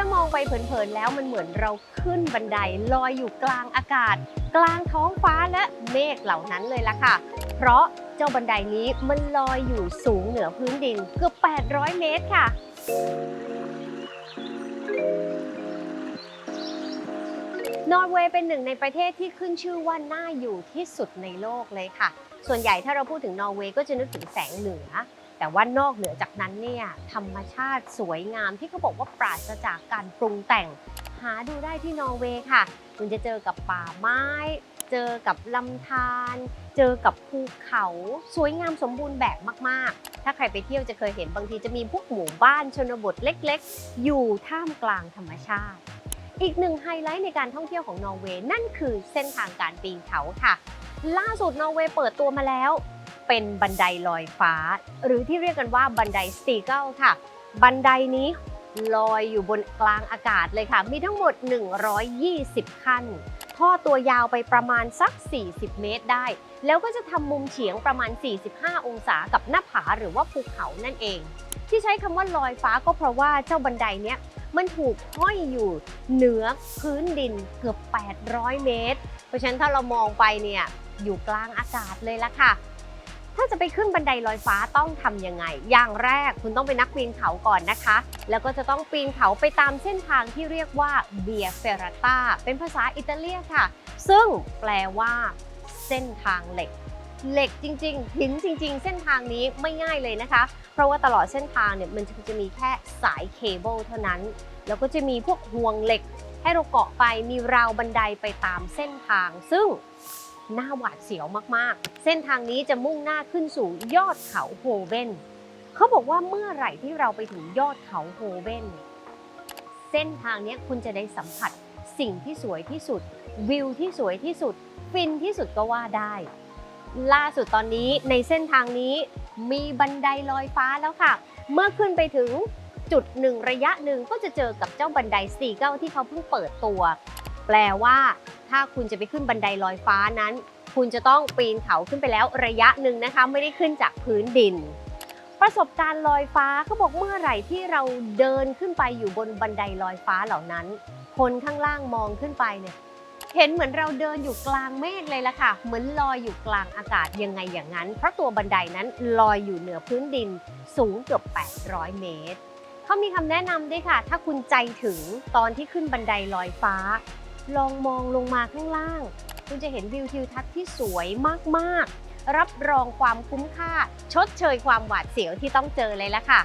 ถ้ามองไปเผินๆแล้วมันเหมือนเราขึ้นบันไดลอยอยู่กลางอากาศ กลางท้องฟ้าและเมฆเหล่านั้นเลยล่ะค่ะ เพราะเจ้าบันไดนี้มันลอยอยู่สูงเหนือพื้นดินเกือบ 800 เมตรค่ะนอร์เวย์เป็นหนึ่งในประเทศที่ขึ้นชื่อว่าน่าอยู่ที่สุดในโลกเลยค่ะ ส่วนใหญ่ถ้าเราพูดถึงนอร์เวย์ก็จะนึกถึงแสงเหนือ แต่ว่านอกเหนือจากนั้นเนี่ยธรรมชาติสวยงามที่เขาบอกว่าปราศจากการปรุงแต่ง หาดูได้ที่นอร์เวย์ค่ะ คุณจะเจอกับป่าไม้ เจอกับลำธารเจอกับภูเขา สวยงามสมบูรณ์แบบมากๆ ถ้าใครไปเที่ยวจะเคยเห็นบางทีจะมีพวกหมู่บ้านชนบทเล็กๆ อยู่ท่ามกลางธรรมชาติ อีกหนึ่งไฮไลท์ในการท่องเที่ยวของนอร์เวย์นั่นคือเส้นทางการปีนเขาค่ะ ล่าสุดนอร์เวย์เปิดตัวมาแล้ว เป็นบันไดลอยฟ้า หรือที่เรียกกันว่าบันไดสตีเกิลค่ะ บันไดนี้ลอยอยู่บนกลางอากาศเลยค่ะ มีทั้งหมด 120 ขั้น ท่อตัวยาวไปประมาณสัก 40 เมตรได้ แล้วก็จะทำมุมเฉียงประมาณ 45 องศากับหน้าผาหรือว่าภูเขานั่นเอง ที่ใช้คำว่าลอยฟ้าก็เพราะว่าเจ้าบันไดเนี้ยมันถูกห้อยอยู่เหนือพื้นดินเกือบ 800 เมตร เพราะฉะนั้นถ้าเรามองไปเนี่ยอยู่กลางอากาศเลยละค่ะ ถ้าจะไปขึ้นบันไดลอยฟ้าต้องทำยังไง อย่างแรกคุณต้องไปนักปีนเขาก่อนนะคะ แล้วก็จะต้องปีนเขาไปตามเส้นทางที่เรียกว่าเบียเฟรตาเป็นภาษาอิตาเลียนค่ะ ซึ่งแปลว่า เส้นทางเหล็ก เหล็กจริงๆ หินจริง ๆ เส้นทางนี้ไม่ง่ายเลยนะคะ เพราะว่าตลอดเส้นทางเนี่ยมันจะมีแค่สายเคเบิลเท่านั้น แล้วก็จะมีพวกห่วงเหล็ก ให้เราเกาะไปมีราวบันไดไปตามเส้นทาง ซึ่ง น่าหวาดเสียวมากๆ เส้นทางนี้จะมุ่งหน้าขึ้นสู่ยอดเขาโฮเวนเขาบอกว่าเมื่อไหร่ที่เราไปถึงยอดเขาโฮเวนเส้นทางนี้คุณจะได้สัมผัสสิ่งที่สวยที่สุด วิวที่สวยที่สุด ฟินที่สุดก็ว่าได้ ล่าสุดตอนนี้ในเส้นทางนี้มีบันไดลอยฟ้าแล้วค่ะ เมื่อขึ้นไปถึงจุดหนึ่งระยะหนึ่งก็จะเจอกับเจ้าบันไดสี่เก้าที่เขาเพิ่งเปิดตัว แปลว่า ถ้าคุณจะไปขึ้นบันไดลอยฟ้านั้น คุณจะต้องปีนเขาขึ้นไปแล้วระยะหนึ่งนะคะ ไม่ได้ขึ้นจากพื้นดิน ประสบการณ์ลอยฟ้าเขาบอกเมื่อไหร่ที่เราเดินขึ้นไปอยู่บนบันไดลอยฟ้าเหล่านั้น คนข้างล่างมองขึ้นไปเนี่ยเห็นเหมือนเราเดินอยู่กลางเมฆเลยล่ะค่ะ เหมือนลอยอยู่กลางอากาศยังไงอย่างนั้น เพราะตัวบันไดนั้นลอยอยู่เหนือพื้นดินสูงเกือบ 800 เมตร เขามีคำแนะนำด้วยค่ะ ถ้าคุณใจถึงตอนที่ขึ้นบันไดลอยฟ้า ลองมองลงมาข้างล่าง คุณจะเห็นวิวทิวทัศน์ที่สวยมากๆ รับรองความคุ้มค่า ชดเชยความหวาดเสียวที่ต้องเจอเลยละค่ะ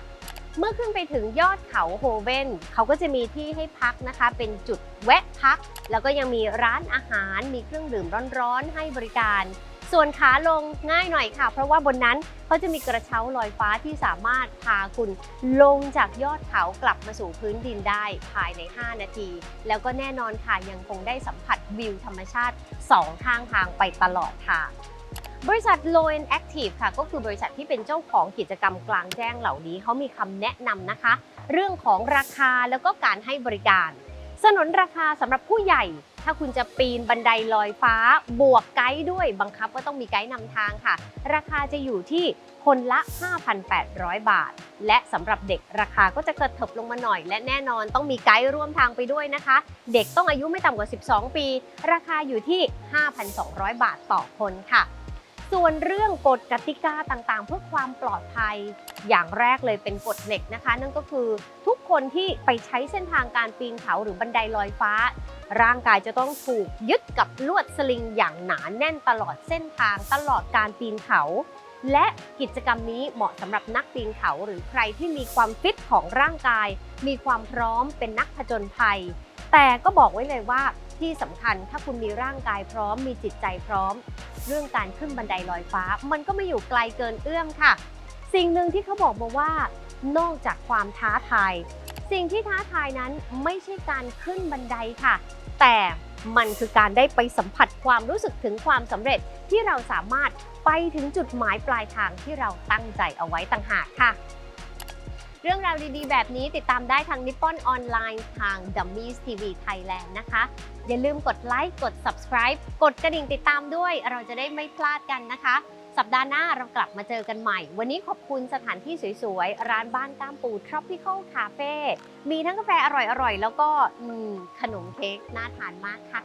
เมื่อขึ้นไปถึงยอดเขาโฮเวนเขาก็จะมีที่ให้พักนะคะ เป็นจุดแวะพัก แล้วก็ยังมีร้านอาหาร มีเครื่องดื่มร้อนๆ ให้บริการ ส่วนขาลงง่ายหน่อยค่ะ เพราะว่าบนนั้นเขาจะมีกระเช้าลอยฟ้าที่สามารถพาคุณลงจากยอดเขากลับมาสู่พื้นดินได้ภายใน 5 นาที แล้วก็แน่นอนค่ะยังคงได้สัมผัสวิวธรรมชาติสองข้างทางไปตลอดทางบริษัท Low End Active ค่ะ ก็คือบริษัทที่เป็นเจ้าของกิจกรรมกลางแจ้งเหล่านี้ เขามีคำแนะนำนะคะ เรื่องของราคาแล้วก็การให้บริการ สนนราคาสำหรับผู้ใหญ่ ถ้าคุณจะปีนบันไดลอยฟ้า บวกไกด์ด้วยบังคับว่าต้องมีไกด์นำทางค่ะ ราคาจะอยู่ที่คนละ 5,800 บาท และสำหรับเด็กราคาก็จะกระเถิบลงมาหน่อย และแน่นอนต้องมีไกด์ร่วมทางไปด้วยนะคะ เด็กต้องอายุไม่ต่ำกว่า 12 ปี ราคาอยู่ที่ 5,200 บาทต่อคนค่ะ ส่วนเรื่องกฎกติกาต่างๆ เพื่อความปลอดภัย อย่างแรกเลยเป็นกฎเหล็กนะคะ นั่นก็คือทุกคนที่ไปใช้เส้นทางการปีนเขาหรือบันไดลอยฟ้า ร่างกายจะต้องถูกยึดกับลวดสลิงอย่างหนาแน่นตลอดเส้นทางตลอดการปีนเขา และกิจกรรมนี้เหมาะสำหรับนักปีนเขาหรือใครที่มีความฟิตของร่างกาย มีความพร้อมเป็นนักผจญภัย แต่ก็บอกไว้เลยว่าที่สำคัญถ้าคุณมีร่างกายพร้อมมีจิตใจพร้อม เรื่องการขึ้นบันไดลอยฟ้า มันก็ไม่อยู่ไกลเกินเอื้อมค่ะ สิ่งหนึ่งที่เขาบอกมาว่านอกจากความท้าทาย สิ่งที่ท้าทายนั้นไม่ใช่การขึ้นบันไดค่ะ แต่มันคือการได้ไปสัมผัสความรู้สึกถึงความสำเร็จที่เราสามารถไปถึงจุดหมายปลายทางที่เราตั้งใจเอาไว้ต่างหากค่ะ เรื่องราวดีๆ แบบนี้ติดตามได้ทางนิป p o n ออนไลน์ทาง Dummies TV Thailand นะคะ อย่าลืมกดไลค์กด subscribe กดกระดิ่งติดตามด้วย เราจะได้ไม่พลาดกันนะคะ สัปดาห์หน้าเรากลับมาเจอกันใหม่ วันนี้ขอบคุณสถานที่สวยๆ ร้านบ้านก้ามปู Tropical Cafe มีทั้งกาแฟอร่อยๆ แล้วก็ขนมเค้กน่าทานมากค่ะ